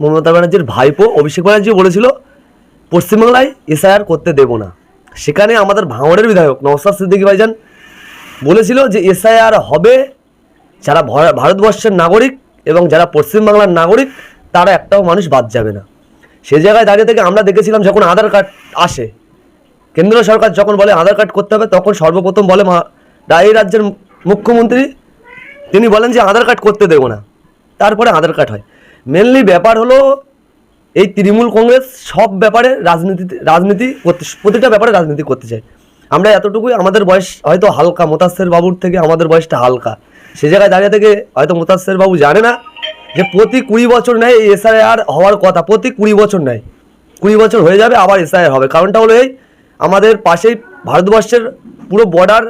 মমতা ব্যানার্জির ভাইপো অভিষেক ব্যানার্জি বলেছিল, পশ্চিমবাংলায় এসআইআর করতে দেব না। সেখানে আমাদের ভাঙড়ের বিধায়ক নওসাদ সিদ্দিকী ভাইজান বলেছিল যে, এসআইআর হবে যারা ভারতবর্ষের নাগরিক এবং যারা পশ্চিমবাংলার নাগরিক, তারা একটাও মানুষ বাদ যাবে না। সে জায়গায় দাঁড়িয়ে থেকে আমরা দেখেছিলাম যখন আধার কার্ড আসে কেন্দ্র সরকার যখন বলে আধার কার্ড করতে হবে, তখন সর্বপ্রথম বলে এই রাজ্যের মুখ্যমন্ত্রী, তিনি বলেন যে, আধার কার্ড করতে দেবো না। তারপরে আধার কার্ড হয়। মেনলি ব্যাপার হলো এই তৃণমূল কংগ্রেস সব ব্যাপারে রাজনীতি রাজনীতি করতে, প্রতিটা ব্যাপারে রাজনীতি করতে চায়। আমরা এতটুকুই, আমাদের বয়স হয়তো হালকা মোতাসের বাবুর থেকে আমাদের বয়সটা হালকা। সে জায়গায় দাঁড়িয়ে থেকে হয়তো মোতাসের বাবু জানে না যে প্রতি কুড়ি বছর নেয় এই এসআইআর হওয়ার কথা, প্রতি কুড়ি বছর নেয়। কুড়ি বছর হয়ে যাবে, আবার এসআইআর হবে। কারণটা হলো এই, আমাদের পাশেই ভারতবর্ষের পুরো বর্ডার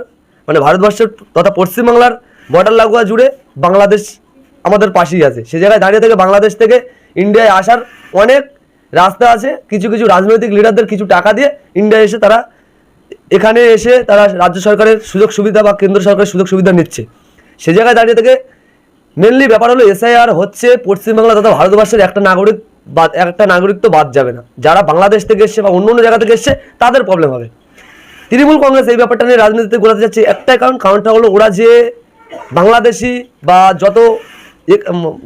মানে ভারতবর্ষের তথা পশ্চিমবাংলার বর্ডার লাগোয়া জুড়ে বাংলাদেশ আমাদের পাশেই আছে। সে জায়গায় দাঁড়িয়ে থেকে বাংলাদেশ থেকে ইন্ডিয়ায় আসার অনেক রাস্তা আছে, কিছু কিছু রাজনৈতিক লিডারদের কিছু টাকা দিয়ে ইন্ডিয়া এসে তারা এখানে এসে তারা রাজ্য সরকারের সুযোগ সুবিধা বা কেন্দ্র সরকারের সুযোগ সুবিধা নিচ্ছে। সে জায়গায় দাঁড়িয়ে থেকে মেনলি ব্যাপার হলো এসআইআর হচ্ছে পশ্চিমবাংলা তথা ভারতবর্ষের একটা নাগরিক বাদ একটা নাগরিক তো বাদ যাবে না। যারা বাংলাদেশ থেকে এসছে বা অন্য অন্য জায়গা থেকে এসছে, তাদের প্রবলেম হবে। তৃণমূল কংগ্রেস এই ব্যাপারটা নিয়ে রাজনীতিতে ঘোরাতে যাচ্ছে একটাই কারণ, কারণটা হলো ওরা যে বাংলাদেশি বা যত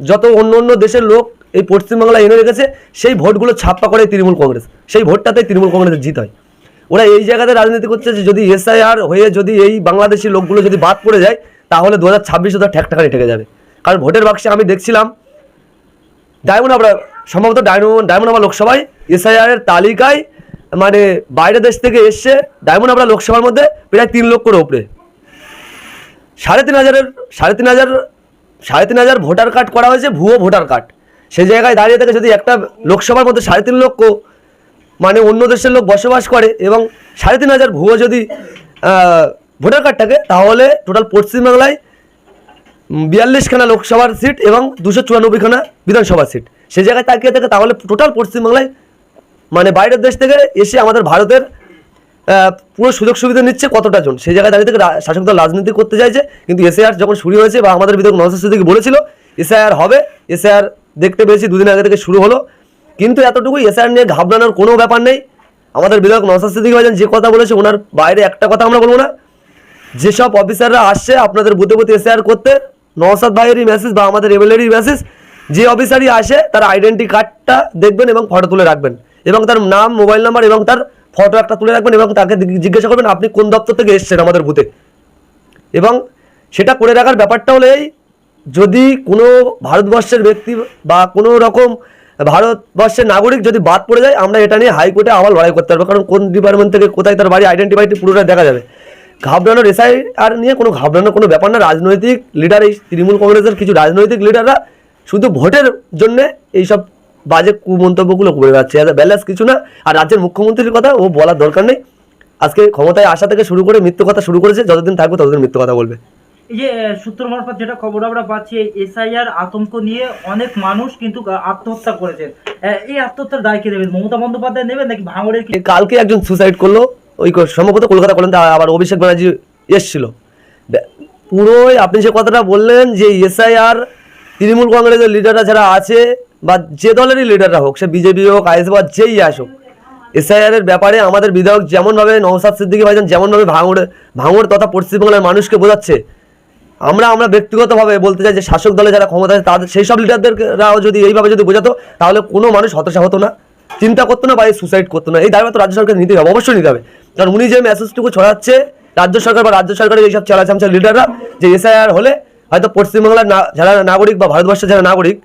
যত অন্য অন্য দেশের লোক এই পশ্চিমবাংলা এনে রেখেছে, সেই ভোটগুলো ছাপ্পা করে তৃণমূল কংগ্রেস। সেই ভোটটাতে তৃণমূল কংগ্রেসের জিত হয়। ওরা এই জায়গাতে রাজনীতি করছে যে যদি এসআইআর হয়ে যদি এই বাংলাদেশি লোকগুলো যদি বাদ পড়ে যায়, তাহলে দু হাজার ছাব্বিশে তো ঠেকঠাকানি ঠেকে যাবে। কারণ ভোটের বাক্সে আমি দেখছিলাম, ডায়মন্ড আমরা সম্ভবত ডায়মন্ড ডায়মন্ড আমরা লোকসভায় এসআইআর এর তালিকায় মানে বাইরে দেশ থেকে এসছে ডায়মন্ড আমরা লোকসভার মধ্যে প্রায় তিন লক্ষর ওপরে সাড়ে তিন হাজারের, সাড়ে তিন হাজার সাড়ে তিন হাজার ভোটার কার্ড করা হয়েছে, ভুয়ো ভোটার কার্ড সেই জায়গায় দাঁড়িয়ে থেকে যদি একটা লোকসভার মধ্যে সাড়ে তিন লক্ষ মানে অন্য দেশের লোক বসবাস করে এবং সাড়ে তিন হাজার ভুয়ো যদি ভোটার কার্ড থাকে, তাহলে টোটাল পশ্চিমবাংলায় বিয়াল্লিশখানা লোকসভার সিট এবং দুশো চুরানব্বইখানা বিধানসভার সিট সে জায়গায় তাকিয়ে থাকে তাহলে টোটাল পশ্চিমবাংলায় মানে বাইরের দেশ থেকে এসে আমাদের ভারতের পুরো সুযোগ সুবিধা নিচ্ছে কতটা জন? সেই জায়গায় দাঁড়িয়ে থেকে শাসক দল রাজনীতি করতে চাইছে, কিন্তু এসআইআর যখন শুরু হয়েছে বা আমাদের বিধায়ক নওয়াজ সিদ্দিকী বলেছিল, এসআইআর হবে, এসআইআর দেখতে পেয়েছি, দুদিন আগে থেকে শুরু হলো। কিন্তু এতটুকু এসআইআর নিয়ে ঘাবড়ানোর কোনো ব্যাপার নেই। আমাদের বিধায়ক নওয়াজ সিদ্দিকী ভাইজান যে কথা বলেছে ওনার বাইরে একটা কথা আমরা বলব না। যেসব অফিসাররা আসছে, আপনাদের বুথে বুথে এসআইআর করতে নওসাদ ভাইয়েরই মেসেজ বা আমাদের এমএলএরই মেসেজ যে অফিসারই আসে, তার আইডেন্টি কার্ডটা দেখবেন এবং ফটো তুলে রাখবেন। এবং তার নাম মোবাইল নাম্বার এবং তার ফটো একটা তুলে রাখবেন এবং তাকে জিজ্ঞাসা করবেন, আপনি কোন দপ্তর থেকে এসেছেন আমাদের বুথে? এবং সেটা করে রাখার ব্যাপারটা হলো যদি কোনো ভারতবর্ষের ব্যক্তি বা কোনো রকম ভারতবর্ষের নাগরিক যদি বাদ পড়ে যায়, আমরা এটা নিয়ে হাইকোর্টে আবার লড়াই করতে পারব। কারণ কোন ডিপার্টমেন্ট থেকে কোথায় তার বাড়ি আইডেন্টিফাইটি পুরোটা দেখা যাবে। ঘাবড়ানোর এসআই আর নিয়ে কোনো ঘাবড়ানোর কোনো ব্যাপার না। রাজনৈতিক লিডার এই তৃণমূল কংগ্রেসের কিছু রাজনৈতিক লিডাররা শুধু ভোটের জন্যে এইসব বাজে কুমন্তব্যগুলো করে যাচ্ছে ব্যালেন্স কিছু না আর রাজ্যের মুখ্যমন্ত্রীর কথা ও বলার দরকার নেই। আজকে ক্ষমতায় আসা থেকে শুরু করে মৃত্যু কথা শুরু করেছে যতদিন থাকবে ততদিন মৃত্যু কথা বলবে। এই যে সূত্র মারফত যেটা খবর আমরা পাচ্ছি এসআইআর আতঙ্ক নিয়ে অনেক মানুষ কিন্তু আত্মহত্যা করেছেন। এই আত্মহত্যার দায় কে নেবেন? মমতা বন্দ্যোপাধ্যায় নেবেন নাকি ভাঙড়ের কি কালকে একজন সুসাইড করল ওই সম্ভবত কলকাতা করলেন আবার অভিষেক ব্যানার্জি এসছিল। পুরোই আপনি যে কথাটা বললেন যে এসআইআর তৃণমূল কংগ্রেসের লিডাররা যারা আছে বা যে দলেরই লিডাররা হোক, সে বিজেপি হোক আইএস বা যেই আসুক এসআইআর এর ব্যাপারে আমাদের বিধায়ক যেমনভাবে নওসাদ সিদ্দিকী ভাইজান যেমনভাবে ভাঙড়ে, ভাঙড় তথা পশ্চিমবাংলার মানুষকে বোঝাচ্ছে, আমরা আমরা ব্যক্তিগতভাবে বলতে চাই যে শাসক দলে যারা ক্ষমতা আছে, তাদের, সেই সব লিডারদেররাও যদি এইভাবে যদি বোঝাতো, তাহলে কোনো মানুষ হতাশা হতো না, চিন্তা করতো না বা এই সুসাইড করতো না। এই দায়িত্ব রাজ্য সরকার নিতে হবে, অবশ্যই নিতে হবে। কারণ উনি যে মেসেজটুকু ছড়াচ্ছে, রাজ্য সরকার বা রাজ্য সরকারের এইসব চালাচামচা লিডাররা যে এসআইআর হলে হয়তো পশ্চিমবাংলার না, যারা নাগরিক বা ভারতবর্ষের যারা নাগরিক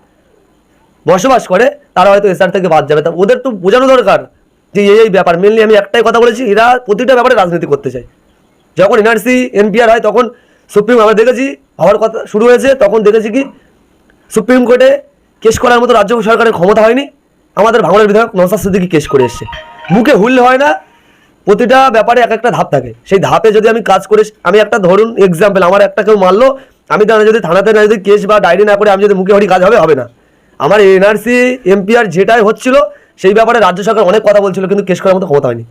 বসবাস করে, তারা হয়তো এসআর থেকে বাদ যাবে। তা ওদের তো বোঝানো দরকার যে এই এই ব্যাপার। মেনলি আমি একটাই কথা বলেছি, এরা প্রতিটা ব্যাপারে রাজনীতি করতে চায়। যখন এনআরসি, এনপিআর হয়, তখন সুপ্রিম, আমরা দেখেছি, হওয়ার কথা শুরু হয়েছে, তখন দেখেছি কি, সুপ্রিম কোর্টে কেস করার মতো রাজ্য সরকারের ক্ষমতা হয়নি। আমাদের ভাঙড়ের বিধায়ক নওসাদ সিদ্দিকি কেস করে এসছে। মুখে হুললে হয় না, প্রতিটা ব্যাপারে এক একটা ধাপ থাকে। সেই ধাপে যদি আমি কাজ করে, আমি একটা ধরুন এক্সাম্পল আমার একটা কেউ মারলো, আমি তাহলে যদি থানাতে না যদি কেস বা ডায়েরি না করে, আমি যদি মুখে হরি, কাজ হবে? হবে না। আমার এনআরসি এমপিআর যেটাই হচ্ছিল, সেই ব্যাপারে রাজ্য সরকার অনেক কথা বলছিল, কিন্তু কেস করার মতো ক্ষমতা হয়নি।